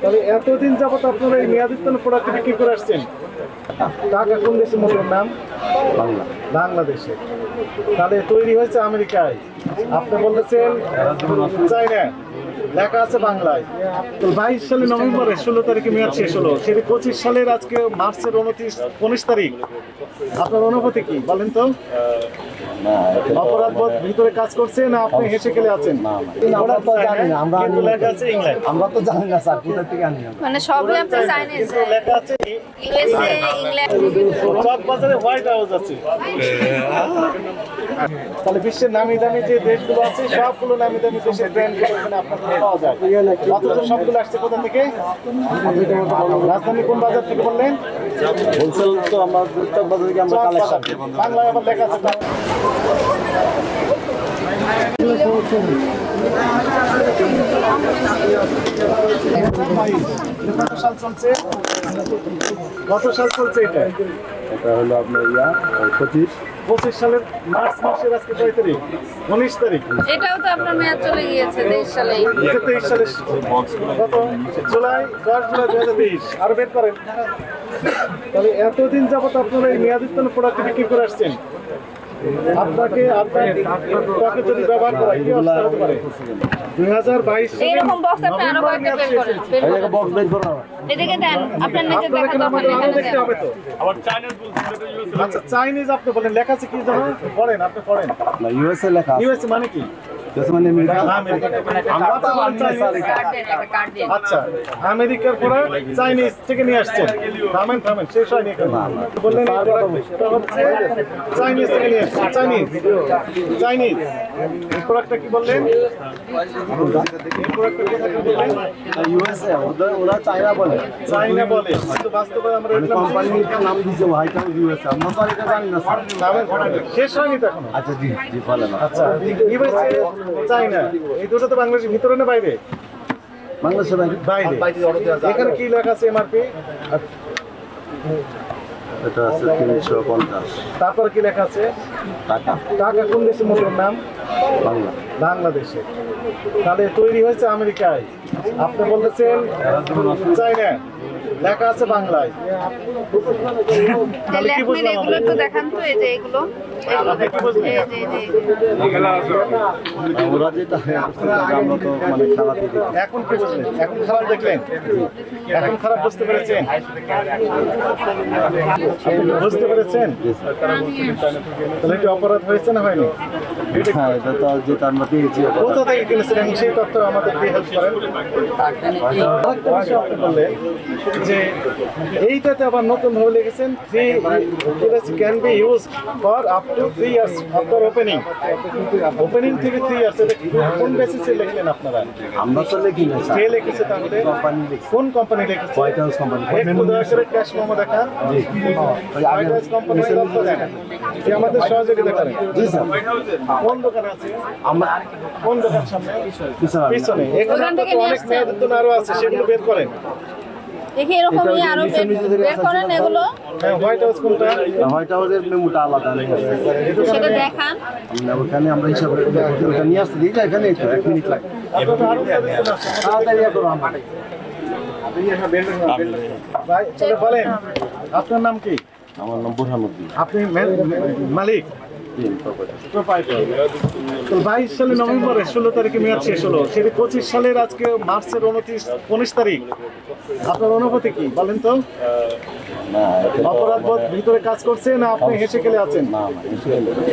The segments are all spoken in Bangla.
তাহলে এতদিন যাবত আপনারা এই মেয়াদিত্তন প্রোডাক্ট বিক্রি করে আসছেন? টাকা কোন দেশে মূল্যের নাম? বাংলাদেশে। তাহলে তৈরি হয়েছে আমেরিকায়। আপনি বলতেছেন চাইনা লেখা আছে বাংলায়। তো বাইশ সালে নভেম্বরে ষোলো তারিখে মেয়াদ শেষ হলো। সেটি পঁচিশ সালের আজকে মার্চের উনত্রিশ উনিশ তারিখ। আপনার অনুভূতি কি? বলেন তো। অপরাধ ভিতরে কাজ করছে না আপনি হেসে খেলে আছেন? না, না। আমরা তো জানি না, আমরা লেখা আছে ইংল্যান্ড। আমরা তো জানি না স্যার কোথা থেকে আনি মানে সবই চাইনিজ কিন্তু লেখা আছে ইউএসএ ইংল্যান্ড। চক বাজারে হোয়াইট হাউস আছে। তাহলে বিশ্বের নামি দামি যে দেশগুলো আছে সবগুলো নামি দামি দেশের ব্র্যান্ড আপনার সবগুলো আসছে কোথা থেকে? রাজধানী কোন বাজার থেকে বললেন? হোলসেল তো আমরা বাজার থেকে আমরা কালেকশন বাংলায় আবার লেখা আছে তা- কত সাল চলছে? কত সাল চলছে এটা? এটা হলো আপনার ইয়া পঁচিশ। পঁচিশ সালের মার্চ মাসের আজকে কয় তারিখ? উনিশ তারিখ। এটাও তো আপনার মেয়াদ চলে গিয়েছে তেইশ সালে এটা তেইশ সালের কত জুলাই দশ জুলাই দু হাজার তেইশ। আরও বের করেন। তাহলে এতদিন যাবত আপনারা এই মেয়াদিত্তন প্রোডাক্ট বিক্রি করে আসছেন। আপনাকে আপনাকে যদি ব্যবহার করা কি অবস্থা হতে পারে? দুই হাজার বাইশ এইরকম বক্স আপনি আরও কয়েকটা বের করেন। বক্স বের করো। এদিকে দেন আপনার নিচে দেখতে হবে তো। আচ্ছা চাইনিজ আপনি বলেন লেখা আছে কি জানো পড়েন আপনি পড়েন না ইউএসএ লেখা ইউএসএ মানে কি? মানে। আমরা তো কার্ড দেন। আচ্ছা আমেরিকার পরে চাইনিজ থেকে নিয়ে আসছেন। থামেন থামেন শেষ হয়নি বললেন এই product টা হচ্ছে চাইনিজ থেকে নিয়ে আসছেন চাইনিজ। চাইনিজ। এই প্রোডাক্টটা কি বললেন? এই প্রোডাক্টটা কোথা বললেন? ইউএসএ ওদের ওরা চায়না বলে। চাইনা বলে। কিন্তু বাস্তবে আমরা মানে কোম্পানির নাম দিয়েছে হোয়াইট হাউস ইউএসএ আমরা তো এটা জানি না স্যার। থামেন, থামেন। শেষ হয়নি তো আচ্ছা জি জি বলেন। আচ্ছা ইউএসএ চাইনা এই দুটো তো বাংলাদেশের ভিতরে না বাইরে? বাংলাদেশে বাইরে। বাইরে। এখানে কি লেখা আছে এমআরপি এটা আছে তিনশো পঞ্চাশ। তারপরে কি লেখা আছে? টাকা। টাকা কোন দেশে মোটর নাম? বাংলা। বাংলাদেশে তাহলে তৈরি হয়েছে আমেরিকায়। আপনি বলতেছেন চাইনা লেখা আছে বাংলায়। এগুলো একটু দেখান তো এই যে এগুলো। ওরা যেটা আমরা তো মানে এখন বুঝলেন? এখন খারাপ দেখলেন? এখন খারাপ বুঝতে পেরেছেন? বুঝতে পেরেছেন? তাহলে কি অপরাধ হয়েছে না হয়নি? হ্যাঁ এটা তো যেটা আমরা পেয়েছি কোথা থেকে কিনেছিলেন? সেই তথ্য আমাদেরকে হেল্প করেন। বললেন যে এইটাতে আবার নতুন ভাবে লিখেছেন three can be use for up to three years after opening opening থেকে থ্রি ইয়ার্স এটা কোন বেসিসে লিখলেন আপনারা? আমরা তো লিখি না কে লিখেছে তাহলে? কোম্পানি কোন কোম্পানি লিখেছে? হোয়াইট হাউস কোম্পানি একটু দয়া করে ক্যাশ মেমো দেখান। হোয়াইট হাউস কোম্পানি যে আমাদের সহযোগিতা করেন জি স্যার। কোন দোকানে আছে? আমরা কোন দোকান সামনে? পিছনে। পিছনে। এখানে থেকে তো অনেক। মেয়াদের আরও আছে সেগুলো বের করেন। দেখি এরকমই আরও বের করেন এগুলো। হ্যাঁ হোয়াইট হাউস কোনটা? হোয়াইট হাউসের মেমোটা আলাদা সেটা দেখান। ওখানে আমরা হিসাব করে ওটা নিয়ে আসতে দিই এখানে তো এক মিনিট লাগে। তাড়াতাড়ি করো বলেন। আপনার নাম কি? আমার নাম বুরহানুদ্দিন আপনি মালিক? বাইশ সালে নভেম্বরে ষোলো তারিখে মেয়াদ শেষ হলো। সেটি পঁচিশ সালের আজকে মার্চের উনত্রিশ, উনিশ তারিখ। আপনার অনুভূতি কি বলেন তো? না এটা- অপরাধ বোধ ভিতরে কাজ করছে না আপনি হেসে খেলে আছেন? না না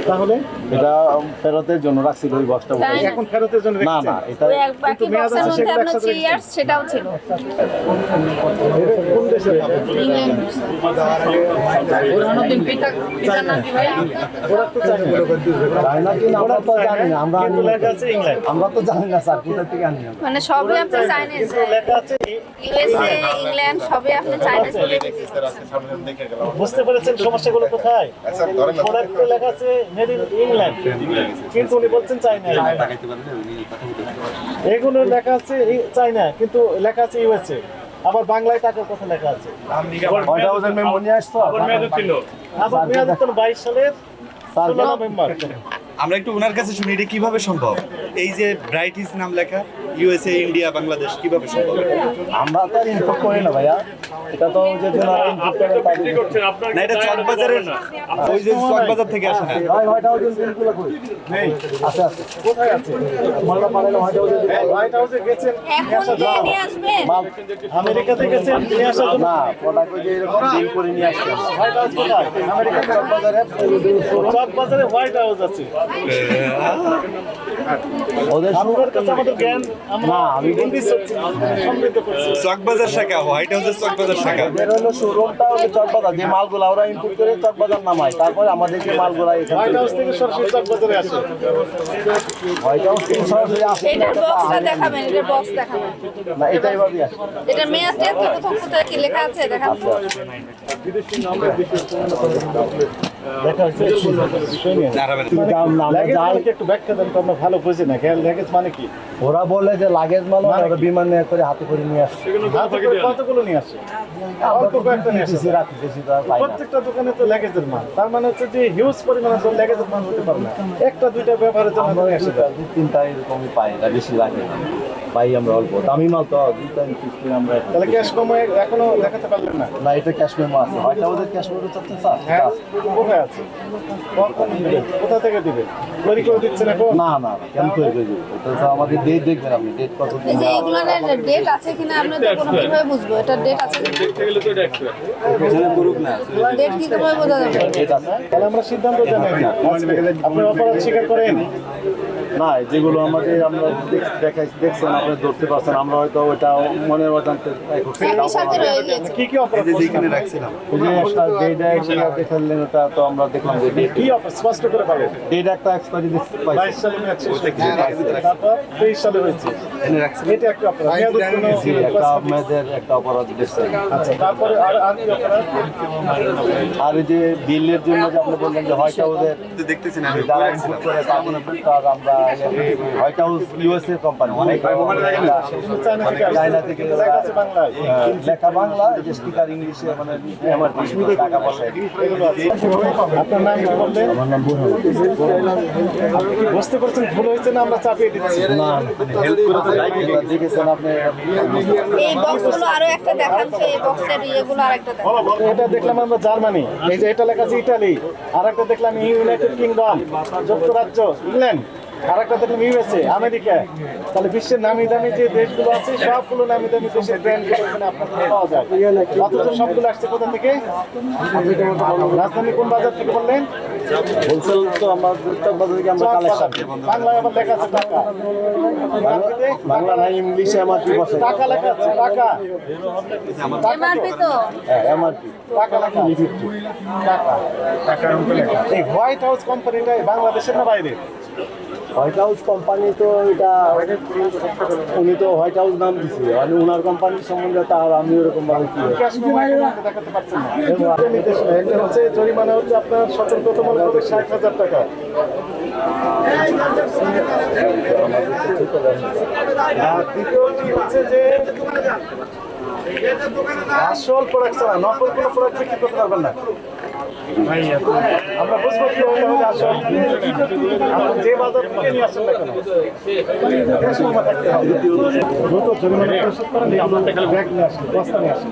তাহলে? এটা ফেরতের জন্য রাখছিল ওই বক্সটা এখন ফেরতের জন্য না না এটা বাকি বক্সের মধ্যে আপনার ইয়ার্স সেটাও ছিল। কোন দেশে ইংল্যান্ড ওরা তো চায় না। কি না? আমরা তো জানি। না আমরা কিন্তু আনি না। লেখা আছে ইংল্যান্ড। আমরা তো জানি না স্যার কোথা থেকে আনি মানে সবই আপনি চাইনিজ লেখা আছে ইউএসএ ইংল্যান্ড সবই আপনি চাইনিজ বলে বুঝতে পেরেছেন সমস্যাগুলো কোথায়? প্রোডাক্টে লেখা আছে মেড ইন ইংল্যান্ড কিন্তু উনি বলছেন চাইনা এগুলো লেখা আছে ই- চাইনা কিন্তু লেখা আছে ইউএসএ আবার বাংলায় টাকার কথা লেখা আছে। আবার মেয়াদ বাইশ সালের ষোলো নভেম্বর। আমরা একটু ওনার কাছে শুনি এটা কীভাবে সম্ভব এই যে ব্রাইটিস নাম লেখা ইউএসএ ইন্ডিয়া বাংলাদেশ কীভাবে সম্ভব আমরা তো আর ইনপুট করি না ভাইয়া এটা তো যে যারা ইনপুট করে তাদের না এটা চকবাজারের ওই যে চকবাজার থেকে আসে না ভাই হোয়াইট হাউসের বিলগুলো কই নেই আছে আছে কোথায় আছে মালটা পাঠালে হোয়াইট হাউসে হোয়াইট হাউসে গেছেন এখন যে নিয়ে আসবেন আমেরিকাতে গেছেন নিয়ে আসার জন্য না প্রোডাক্ট ওই যে এরকম ডিল করে নিয়ে আসছে হোয়াইট হাউস কোথায় আমেরিকাতে বাজারে চক বাজারে হোয়াইট হাউস আছে ওদের না, আমি চকবাজার শাখা হোয়াইট হাউসের চকবাজার শাখা। এদের হলো শোরুমটা হলো চকবাজার। যে মালগুলা ওরা ইনপুট করে চকবাজার নামায় তারপরে আমাদেরকে মালগুলা এখান হোয়াইট হাউস থেকে সরাসরি চক আসে। হোয়াইট হাউস থেকে সরাসরি আসে। এটার বক্সটা দেখাবেন এটার বক্স দেখাবেন। না এটাই ভাবি আসে। এটা মেয়াদ কোথাও কি লেখা আছে মানে তো মানে ওরা বলে যে লাগেজ মাল ওরা বিমানে করে হাতে করে নিয়ে আসছে কতগুলো নিয়ে আসে? অল্প কয়েকটা নিয়ে আসে। বেশি বেশি তো আর পাই না। প্রত্যেকটা দোকানে তো লেগেজের মাল। তার মানে হচ্ছে যে হিউজ পরিমাণে তো লেগেজের মাল হতে পারে না। একটা দুইটা ব্যবহারের জন্য আমরা দুই তিনটা এরকমই পাই বেশি না। পাই আমরা অল্প। দামি মাল তো দুইটা কিস্তি আমরা তাহলে ক্যাশ কমে এখনও দেখাতে পারলেন না? না এটা ক্যাশ মেমো আছে। হয়তো আমাদের ক্যাশ মেমো চাচ্ছেন স্যার হ্যাঁ কোথায় আছে? কোথা থেকে দিবে? তৈরি করে দিচ্ছেন এখন? না না না, কেন তৈরি করে দিব? এটা তো আমাদের ডেট দেখবেন আপনি ডেট কত দিন যে এগুলোর ডেট আছে কিনা আপনি তো কোনো কীভাবে বুঝব। এটার ডেট আছে ডেট কি করে বোঝা যাবে? ডেট আছে। তাহলে আমরা সিদ্ধান্ত জানাই। আপনি অপরাধ স্বীকার করেন। না যেগুলো আমাদের আমরা দেখাই দেখছেন আপনি ধরতে পারছেন আমরা হয়তো ওটা মনের অজান্তে কি কি অপরাধ যেখানে রাখছিলাম। যে একটা ডেট দেখালেন ওটা তো আমরা দেখলাম যে কি স্পষ্ট করে পাবেন ডেট একটা এক্সপায়ারি পাইছি। সালে শেষ হয়েছে। তারপর তেইশ সালে হয়েছে। এনে রাখছি। এটা একটা অপরাধ। মেয়াদ একটা মেয়েদের একটা অপরাধ দেখছেন আচ্ছা তারপরে আর আর কি অপরাধ? আর এই যে বিলের জন্য যে আপনি বললেন যে হাউসের তো দেখতেছেন আমি করে আমরা হোয়াইট হাউস ইউএসএ কোম্পানি আসছে। চায়না থেকে লেখা। বাংলা যে স্পিকার ইংলিশে মানে টাকা পয়সা আপনার নাম বললেন? আমার নাম বুরহান। আপনি কি বুঝতে পারছেন ভুল হয়েছে না আমরা চাপিয়ে দিচ্ছি? না দেখেছেন আপনি? এই বক্সগুলো আরও একটা দেখান এই বক্সের ইয়েগুলো আরেকটা দেখান। এটা দেখলাম আমরা জার্মানি এই যে এটা লেখা আছে ইটালি আর একটা দেখলাম ইউনাইটেড কিংডম যুক্তরাজ্য ইংল্যান্ড। আর একটা দেখলাম ইউএসএ আমেরিকা তাহলে বিশ্বের নামি দামি যে দেশগুলো আছে সবগুলো নামি দামি দেশের ব্র্যান্ডগুলো এখানে আপনার পাওয়া যায়। অথচ সবগুলো আসছে কোথা থেকে? রাজধানী কোন বাজার থেকে বললেন? হোলসেল তো আমরা বাজার থেকে আমরা কালেকশন বাংলায় আবার লেখা আছে টাকা। বাংলা নাই ইংলিশে এমআরপি বসে। টাকা লেখা আছে টাকা। এমআরপি তো। হ্যাঁ এমআরপি। টাকা লেখা টাকা। এই হোয়াইট হাউস কোম্পানিটা বাংলাদেশের না বাইরে? হোয়াইট হাউস কোম্পানি তো এটা উনি তো হোয়াইট হাউস নাম দিছে। মানে ওনার কোম্পানির সম্বন্ধে তার আমি ওরকম ভাবে কি হচ্ছে আপনার হবে ষাট হাজার টাকা। হচ্ছে যে আসল প্রোডাক্ট ছাড়া, নকল কোনো প্রোডাক্ট বিক্রি করতে পারবেন না। আমরা বুঝব কি হবে আসল আপনি যে বাজার থেকে নিয়ে আসেন না কেন? দ্রুত জরিমানা পরিশোধ করেন আপনার ব্যাগ নিয়ে আসেন বস্তা নিয়ে আসেন।